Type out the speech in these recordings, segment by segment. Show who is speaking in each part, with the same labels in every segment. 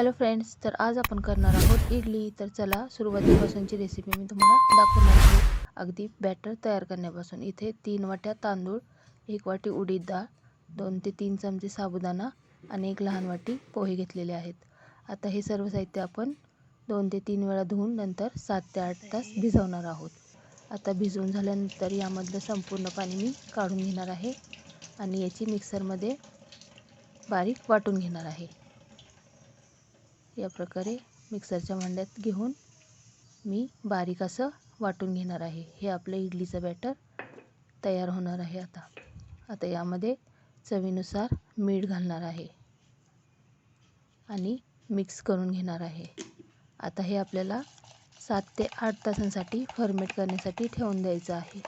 Speaker 1: Hello friends तर आज आपण करणार आहोत इडली. तर चला सुरुवातीपासूनची रेसिपी मी तुम्हाला दाखवणार आहे अगदी बॅटर तयार करण्यापासून. इथे तीन वाट्या तांदूळ एक वाटी उडीद डाळ दोन ते तीन चमचे साबुदाणा आणि एक लहान वाटी पोहे घेतलेले आहेत. आता हे सर्व साहित्य आपण दोन ते तीन वेळा धुवून नंतर सात ते आठ तास भिजवणार आहोत. आता भिजवून झाल्यानंतर यामधलं संपूर्ण पाणी मी काढून घेणार आहे आणि याची मिक्सरमध्ये बारीक वाटून घेणार आहे. या प्रकारे मिक्सरच्या भांड्यात घेऊन मी बारीक असं वाटून घेणार आहे. हे आपलं इडलीचं बॅटर तयार होणार आहे आता. आता यामध्ये चवीनुसार मीठ घालणार आहे आणि मिक्स करून घेणार आहे. आता हे आपल्याला सात ते आठ तासांसाठी फर्मेट करण्यासाठी ठेवून द्यायचं आहे.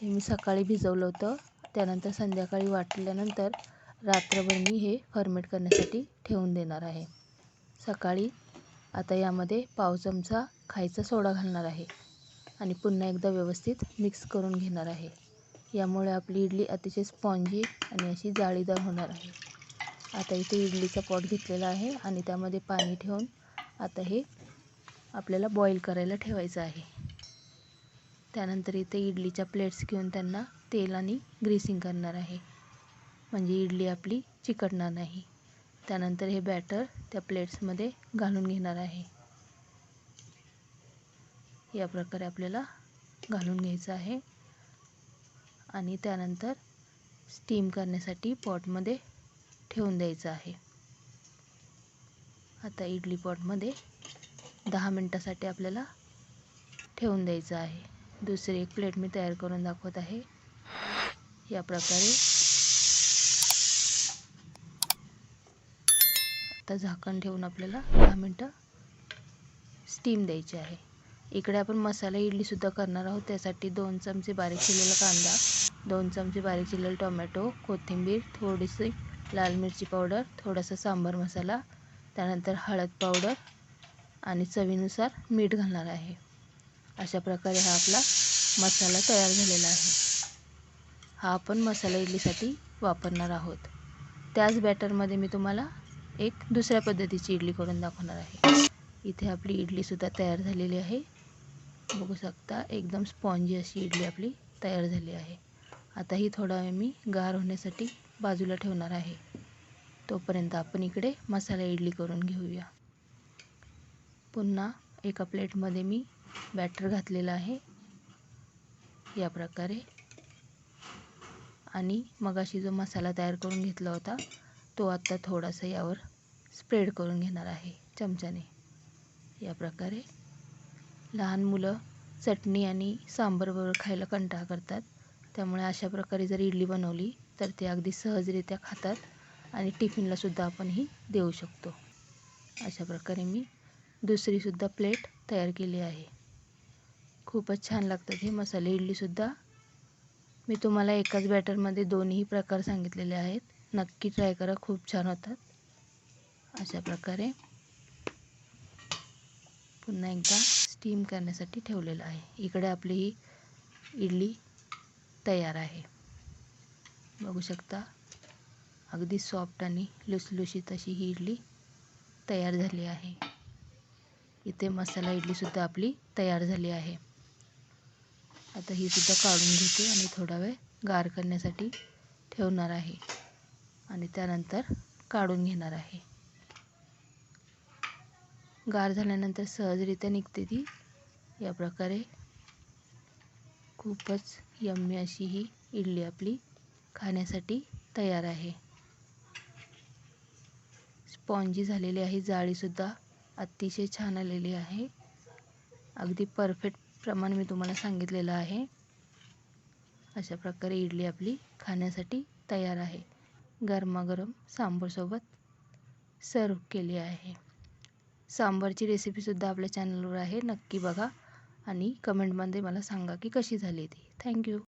Speaker 1: हे मी सकाळी भिजवलं होतं. त्यानंतर संध्याकाळी वाटल्यानंतर रात्रभर मी हे फर्मेट करण्यासाठी ठेवून देणार आहे. सकाळी आता यामध्ये पाव चमचा खायचा सोडा घालणार आहे आणि पुन्हा एकदा व्यवस्थित मिक्स करून घेणार आहे. यामुळे आपली इडली अतिशय स्पॉन्जी आणि अशी जाळीदार होणार आहे. आता इथे इडलीचा पॉट घेतलेला आहे आणि त्यामध्ये पाणी ठेवून आता हे आपल्याला बॉईल करायला ठेवायचं आहे. त्यानंतर इथे इडलीच्या प्लेट्स घेऊन त्यांना तेल आणि ग्रीसिंग करणार आहे. म्हणजे इडली आपली चिकटणार नाही. त्यानंतर हे बॅटर त्या प्लेट्समध्ये घालून घेणार आहे. या प्रकारे आपल्याला घालून घ्यायचं आहे. आणि त्यानंतर स्टीम करण्यासाठी पॉटमध्ये ठेवून द्यायचं आहे. आता इडली पॉटमध्ये दहा मिनटासाठी आपल्याला ठेवून द्यायचं आहे. दुसरी एक प्लेट मी तयार करून दाखवत आहे. या प्रकारे आता झाकण ठेवून आपल्याला दहा मिनटं स्टीम द्यायची आहे. इकडे आपण मसाला इडलीसुद्धा करणार आहोत. त्यासाठी दोन चमचे बारीक चिरलेला कांदा दोन चमचे बारीक चिरलेला टोमॅटो कोथिंबीर थोडीशी लाल मिरची पावडर थोडासा सांबार मसाला त्यानंतर हळद पावडर आणि चवीनुसार मीठ घालणार आहे. अशा प्रकारे हा आपला मसाला तयार झालेला आहे. हा आपण मसाला इडलीसाठी वापरणार आहोत. त्याच बॅटरमध्ये मी तुम्हाला एक दुसऱ्या पद्धतीची इडली करून दाखवणार आहे. इथे आपली इडलीसुद्धा तयार झालेली आहे. बघू शकता एकदम स्पॉन्जी अशी इडली आपली तयार झाली आहे. आता ही थोडा वेळ मी गार होण्यासाठी बाजूला ठेवणार आहे. तोपर्यंत आपण इकडे मसाला इडली करून घेऊया. पुन्हा एका प्लेटमध्ये मी बॅटर घातलेलं आहे. या प्रकारे. आणि मगाशी जो मसाला तयार करून घेतला होता तो आत्ता थोडासा यावर स्प्रेड करून घेणार आहे चमच्याने. या प्रकारे लहान मुलं चटणी आणि सांबरबरोबर खायला कंटाळा करतात. त्यामुळे अशा प्रकारे जर इडली बनवली तर ते अगदी सहजरित्या खातात आणि टिफिनलासुद्धा आपण ही देऊ शकतो. अशा प्रकारे मी दुसरीसुद्धा प्लेट तयार केली आहे. खूपच छान लागतात हे मसाले. इडलीसुद्धा मी तुम्हाला एकाच बॅटरमध्ये दोन्ही प्रकार सांगितलेले आहेत. नक्की ट्राय करा. खूप छान होतात. अशा प्रकारे पुन्हा एकदा स्टीम करण्यासाठी ठेवलेलं आहे. इकडे आपली ही इडली तयार आहे. बघू शकता अगदी सॉफ्ट आणि लुसलुशीत अशी ही इडली तयार झाली आहे. इथे मसाला इडलीसुद्धा आपली तयार झाली आहे. आता ही सुद्धा काढून घेते आणि थोडा वेळ गार करण्यासाठी ठेवणार आहे. आणि त्यानंतर काढून घेणार आहे. गार झाल्यानंतर सहजरित्या निघते ती. या प्रकारे खूपच यम्मी अशी ही इडली आपली खाण्यासाठी तयार आहे. स्पॉन्जी झालेली आहे जाळीसुद्धा अतिशय छान आलेली आहे. अगदी परफेक्ट प्रमाण मी तुम्हाला सांगितलेलं आहे. अशा प्रकारे इडली आपली खाण्यासाठी तयार आहे. गरमागरम सांबारसोबत सर्व केली आहे. सांबारची रेसिपीसुद्धा आपल्या चॅनलवर आहे. नक्की बघा आणि कमेंटमध्ये मला सांगा की कशी झाली ती. थँक्यू